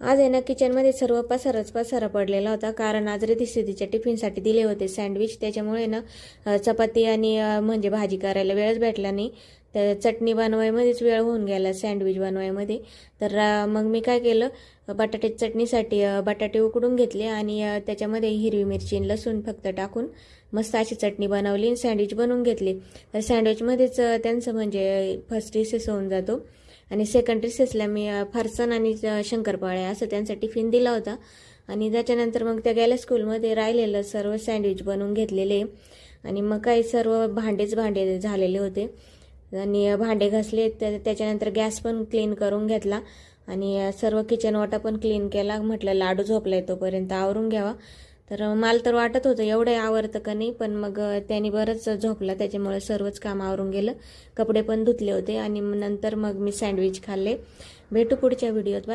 आज आहे ना किचनमध्ये सर्व पसारच पसारा पडलेला होता कारण आज रिधी टिफिनसाठी दिले होते सँडविच. त्याच्यामुळे ना चपाती आणि म्हणजे भाजी करायला वेळच भेटला नाही. तर चटणी बनवायमध्येच वेळ होऊन गेला सँडविच बनवायमध्ये. तर मग मी काय केलं बटाटे चटणीसाठी बटाटे उकडून घेतले आणि त्याच्यामध्ये हिरवी मिरची लसूण फक्त टाकून मस्त अशी चटणी बनवली आणि सँडविच बनवून घेतली. तर सँडविचमध्येच त्यांचं म्हणजे फर्स्ट रिसेस होऊन जातो. आणि सेकंडरी सेसला मी फरसन आणि शंकरपाळे शंकरपाळ्या असं त्यांचा टिफिन दिला होता. आणि त्याच्यानंतर मग त्या गेल्या स्कूलमध्ये राहिलेलं सर्व सँडविच बनवून घेतलेले. आणि मग काही सर्व भांडेच भांडे झालेले होते. आणि भांडे घासले त्या- त्याच्यानंतर गॅस पण क्लीन करून घेतला. आणि सर्व किचन वाटा पण क्लीन केला. म्हटलं लाडू झोपला तोपर्यंत आवरून घ्यावा. तर मला तर वाटत होतं एवढं आवडतं का नाही पण मग अ, त्याने बरंच झोपला. त्याच्यामुळे सर्वच काम आवरून गेलं. कपडे पण धुतले होते आणि मग नंतर मग मी सँडविच खाल्ले. भेटू पुढच्या व्हिडिओत. बाय.